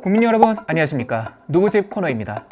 국민 여러분 안녕하십니까? 누구집 코너입니다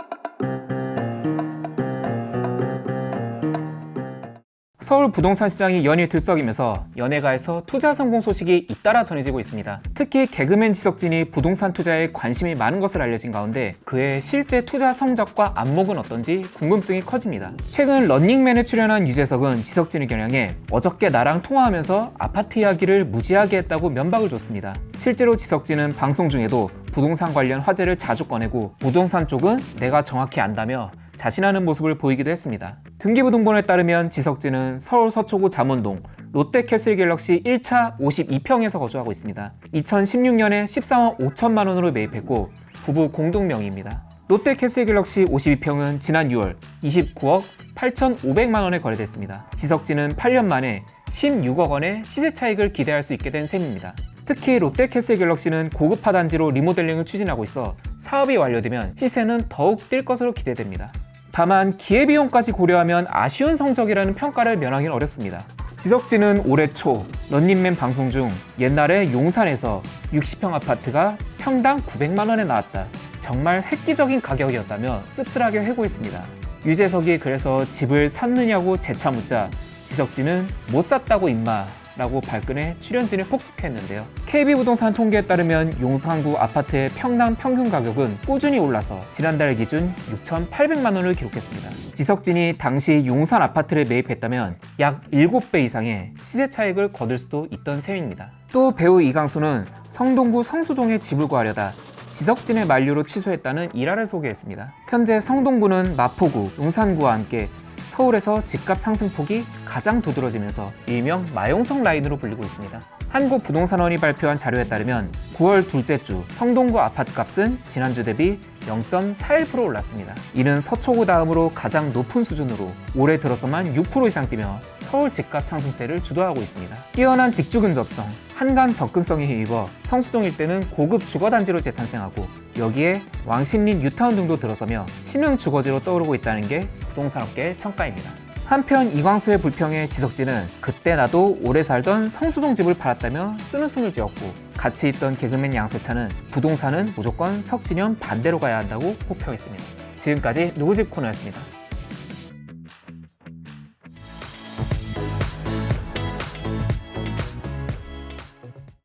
서울 부동산 시장이 연일 들썩이면서 연예가에서 투자 성공 소식이 잇따라 전해지고 있습니다. 특히 개그맨 지석진이 부동산 투자에 관심이 많은 것을 알려진 가운데 그의 실제 투자 성적과 안목은 어떤지 궁금증이 커집니다. 최근 런닝맨에 출연한 유재석은 지석진을 겨냥해 어저께 나랑 통화하면서 아파트 이야기를 무지하게 했다고 면박을 줬습니다. 실제로 지석진은 방송 중에도 부동산 관련 화제를 자주 꺼내고 부동산 쪽은 내가 정확히 안다며 자신하는 모습을 보이기도 했습니다. 등기부등본에 따르면 지석진은 서울 서초구 잠원동 롯데캐슬 갤럭시 1차 52평에서 거주하고 있습니다. 2016년에 14억 5천만 원으로 매입했고 부부 공동 명의입니다. 롯데캐슬 갤럭시 52평은 지난 6월 29억 8,500만 원에 거래됐습니다. 지석진은 8년 만에 16억 원의 시세 차익을 기대할 수 있게 된 셈입니다. 특히 롯데캐슬 갤럭시는 고급화 단지로 리모델링을 추진하고 있어 사업이 완료되면 시세는 더욱 뛸 것으로 기대됩니다. 다만 기회비용까지 고려하면 아쉬운 성적이라는 평가를 면하기는 어렵습니다. 지석진은 올해 초 런닝맨 방송 중 옛날에 용산에서 60평 아파트가 평당 900만 원에 나왔다. 정말 획기적인 가격이었다며 씁쓸하게 회고했습니다. 유재석이 그래서 집을 샀느냐고 재차 묻자 지석진은 못 샀다고 임마 라고 발끈해 출연진을 폭소했는데요. KB부동산 통계에 따르면 용산구 아파트의 평당 평균 가격은 꾸준히 올라서 지난달 기준 6,800만 원을 기록했습니다. 지석진이 당시 용산 아파트를 매입했다면 약 7배 이상의 시세 차익을 거둘 수도 있던 셈입니다. 또 배우 이강수는 성동구 성수동에 집을 구하려다 지석진의 만류로 취소했다는 일화를 소개했습니다. 현재 성동구는 마포구, 용산구와 함께 서울에서 집값 상승폭이 가장 두드러지면서 일명 마용성 라인으로 불리고 있습니다. 한국부동산원이 발표한 자료에 따르면 9월 둘째 주 성동구 아파트 값은 지난주 대비 0.41% 올랐습니다. 이는 서초구 다음으로 가장 높은 수준으로 올해 들어서만 6% 이상 뛰며 서울 집값 상승세를 주도하고 있습니다. 뛰어난 직주 근접성, 한강 접근성에 힘입어 성수동 일대는 고급 주거단지로 재탄생하고 여기에 왕십리 뉴타운 등도 들어서며 신흥 주거지로 떠오르고 있다는 게 부동산업계의 평가입니다. 한편 이광수의 불평에 지석진은 그때 나도 오래 살던 성수동 집을 팔았다며 쓰는 숨을 지었고 같이 있던 개그맨 양세찬은 부동산은 무조건 석진현 반대로 가야 한다고 호평했습니다. 지금까지 누구집 코너였습니다.